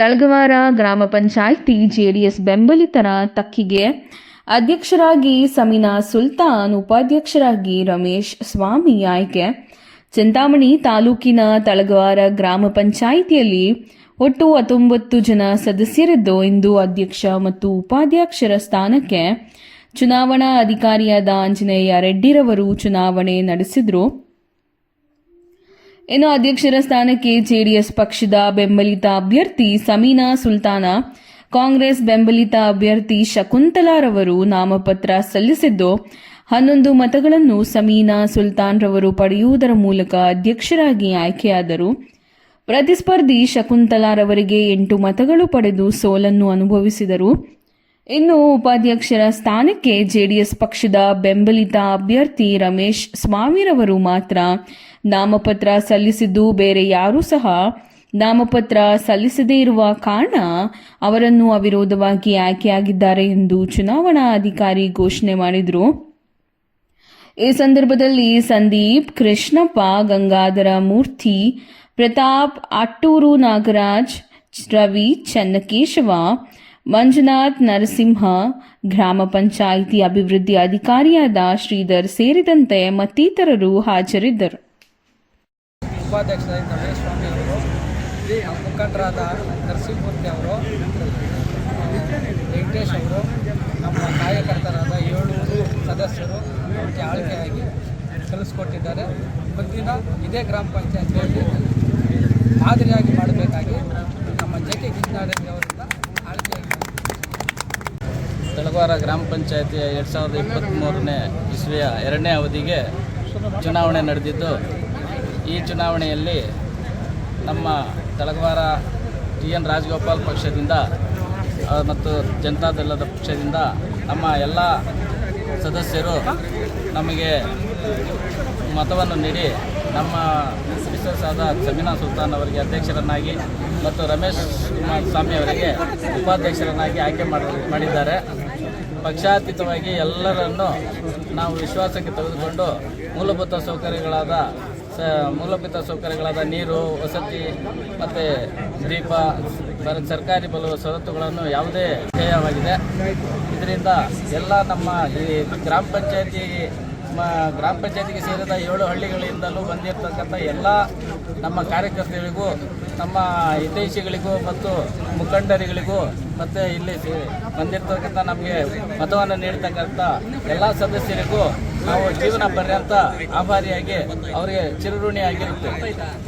ತಳಗವಾರ ಗ್ರಾಮ ಪಂಚಾಯಿತಿ ಜೆಡಿಎಸ್ ಬೆಂಬಲಿತರ ತಕ್ಕಿಗೆ ಅಧ್ಯಕ್ಷರಾಗಿ ಸಮೀನಾ ಸುಲ್ತಾನ್, ಉಪಾಧ್ಯಕ್ಷರಾಗಿ ರಮೇಶ್ ಸ್ವಾಮಿ ಆಯ್ಕೆ. ಚಿಂತಾಮಣಿ ತಾಲೂಕಿನ ತಳಗವಾರ ಗ್ರಾಮ ಪಂಚಾಯಿತಿಯಲ್ಲಿ ಒಟ್ಟು ಹತ್ತೊಂಬತ್ತು ಜನ ಸದಸ್ಯರಿದ್ದು, ಇಂದು ಅಧ್ಯಕ್ಷ ಮತ್ತು ಉಪಾಧ್ಯಕ್ಷರ ಸ್ಥಾನಕ್ಕೆ ಚುನಾವಣಾ ಅಧಿಕಾರಿಯಾದ ಆಂಜನೇಯ ರೆಡ್ಡಿರವರು ಚುನಾವಣೆ ನಡೆಸಿದ್ರು. ಇನ್ನು ಅಧ್ಯಕ್ಷರ ಸ್ಥಾನಕ್ಕೆ ಜೆಡಿಎಸ್ ಪಕ್ಷದ ಬೆಂಬಲಿತ ಅಭ್ಯರ್ಥಿ ಸಮೀನಾ ಸುಲ್ತಾನ. ಕಾಂಗ್ರೆಸ್ ಬೆಂಬಲಿತ ಅಭ್ಯರ್ಥಿ ಶಕುಂತಲಾರವರು ನಾಮಪತ್ರ ಸಲ್ಲಿಸಿದ್ದು, ಹನ್ನೊಂದು ಮತಗಳನ್ನು ಸಮೀನಾ ಸುಲ್ತಾನ್ ರವರು ಪಡೆಯುವುದರ ಮೂಲಕ ಅಧ್ಯಕ್ಷರಾಗಿ ಆಯ್ಕೆಯಾದರು. ಪ್ರತಿಸ್ಪರ್ಧಿ ಶಕುಂತಲಾರವರಿಗೆ ಎಂಟು ಮತಗಳು ಪಡೆದು ಸೋಲನ್ನು ಅನುಭವಿಸಿದರು. ಇನ್ನು ಉಪಾಧ್ಯಕ್ಷರ ಸ್ಥಾನಕ್ಕೆ ಜೆಡಿಎಸ್ ಪಕ್ಷದ ಬೆಂಬಲಿತ ಅಭ್ಯರ್ಥಿ ರಮೇಶ್ ಸ್ವಾಮಿರವರು ಮಾತ್ರ ನಾಮಪತ್ರ ಸಲ್ಲಿಸಿದ್ದು ಬೇರೆ ಯಾರೂ ಸಹ ನಾಮಪತ್ರ ಸಲ್ಲಿಸದೇ ಇರುವ ಕಾರಣ ಅವರನ್ನು ಅವಿರೋಧವಾಗಿ ಆಯ್ಕೆಯಾಗಿದ್ದಾರೆ ಎಂದು ಚುನಾವಣಾ ಅಧಿಕಾರಿ ಘೋಷಣೆ ಮಾಡಿದರು. ಈ ಸಂದರ್ಭದಲ್ಲಿ ಸಂದೀಪ್, ಕೃಷ್ಣಪ್ಪ, ಗಂಗಾಧರ ಮೂರ್ತಿ, ಪ್ರತಾಪ್, ಅಟ್ಟೂರು ನಾಗರಾಜ್, ರವಿ, ಚನ್ನಕೇಶವ ಮಂಜುನಾಥ್ ನರಸಿಂಹ ಗ್ರಾಮ ಪಂಚಾಯಿತಿ ಅಭಿವೃದ್ಧಿ ಅಧಿಕಾರಿಯಾದ ಶ್ರೀಧರ್ ಸೇರಿದಂತೆ ಮತ್ತಿತರರು ಹಾಜರಿದ್ದರು. ಉಪಾಧ್ಯಕ್ಷರಾದ ಸ್ವಾಮಿ ಅವರು ನಮ್ಮ ಮುಖಂಡರಾದ ನರಸಿಂಹಮೂರ್ತಿ ಅವರು, ವೆಂಕಟೇಶ್ ಅವರು, ನಮ್ಮ ಕಾರ್ಯಕರ್ತರಾದ ಏಳೂರು ಸದಸ್ಯರು ನಮಗೆ ಆಳ್ಕೆಯಾಗಿ ಕಲಿಸ್ಕೊಟ್ಟಿದ್ದಾರೆ ಮುಂದಿನ ಇದೇ ಗ್ರಾಮ ಪಂಚಾಯತಿಯಲ್ಲಿ ಮಾದರಿಯಾಗಿ ಮಾಡಬೇಕಾಗಿ ನಮ್ಮ ಜೆ ಕೆ ಕಿಂಚಾಡಗಿ ಅವರಿಂದ ಆಳ್ಕೆಯಾಗಿ ತಳವಾರ ಗ್ರಾಮ ಪಂಚಾಯತಿಯ ಎರಡು ಸಾವಿರದ ಇಪ್ಪತ್ತ್ಮೂರನೇ ಇಸ್ವಿಯ ಎರಡನೇ ಅವಧಿಗೆ ಚುನಾವಣೆ ನಡೆದಿದ್ದು, ಈ ಚುನಾವಣೆಯಲ್ಲಿ ನಮ್ಮ ತಳಗವಾರ ಟಿ ಎನ್ ರಾಜಗೋಪಾಲ್ ಪಕ್ಷದಿಂದ ಮತ್ತು ಜನತಾದಳದ ಪಕ್ಷದಿಂದ ನಮ್ಮ ಎಲ್ಲ ಸದಸ್ಯರು ನಮಗೆ ಮತವನ್ನು ನೀಡಿ ನಮ್ಮ ಮಿಸಸ್ ಆದ ಜಮೀನಾ ಸುಲ್ತಾನ್ ಅವರಿಗೆ ಅಧ್ಯಕ್ಷರನ್ನಾಗಿ ಮತ್ತು ರಮೇಶ್ ಕುಮಾರ್ ಸ್ವಾಮಿ ಅವರಿಗೆ ಉಪಾಧ್ಯಕ್ಷರನ್ನಾಗಿ ಆಯ್ಕೆ ಮಾಡಿ ಮಾಡಿದ್ದಾರೆ. ಪಕ್ಷಾತೀತವಾಗಿ ಎಲ್ಲರನ್ನು ನಾವು ವಿಶ್ವಾಸಕ್ಕೆ ತೆಗೆದುಕೊಂಡು ಮೂಲಭೂತ ಸೌಕರ್ಯಗಳಾದ ಮೂಲಭೂತ ಸೌಕರ್ಯಗಳಾದ ನೀರು, ವಸತಿ ಮತ್ತು ದೀಪ ಸರ್ಕಾರಿ ಬಲು ಸವಲತ್ತುಗಳನ್ನು ಯಾವುದೇ ಧ್ಯೇಯವಾಗಿದೆ ಇದರಿಂದ ಎಲ್ಲ ನಮ್ಮ ಈ ಗ್ರಾಮ ಪಂಚಾಯತಿ ಗ್ರಾಮ ಪಂಚಾಯತಿಗೆ ಸೇರಿದ ಏಳು ಹಳ್ಳಿಗಳಿಂದಲೂ ಬಂದಿರತಕ್ಕಂಥ ಎಲ್ಲ ನಮ್ಮ ಕಾರ್ಯಕರ್ತರಿಗೂ, ನಮ್ಮ ಹಿತೈಷಿಗಳಿಗೂ ಮತ್ತು ಮುಖಂಡರಿಗಳಿಗೂ ಮತ್ತು ಇಲ್ಲಿ ಬಂದಿರತಕ್ಕಂಥ ನಮಗೆ ಮತವನ್ನು ನೀಡತಕ್ಕಂಥ ಎಲ್ಲ ಸದಸ್ಯರಿಗೂ ನಾವು ಜೀವನ ಪರ್ಯಂತ ಆಭಾರಿಯಾಗಿ ಅವರಿಗೆ ಚಿರಋಣಿಯಾಗಿರುತ್ತೇವೆ.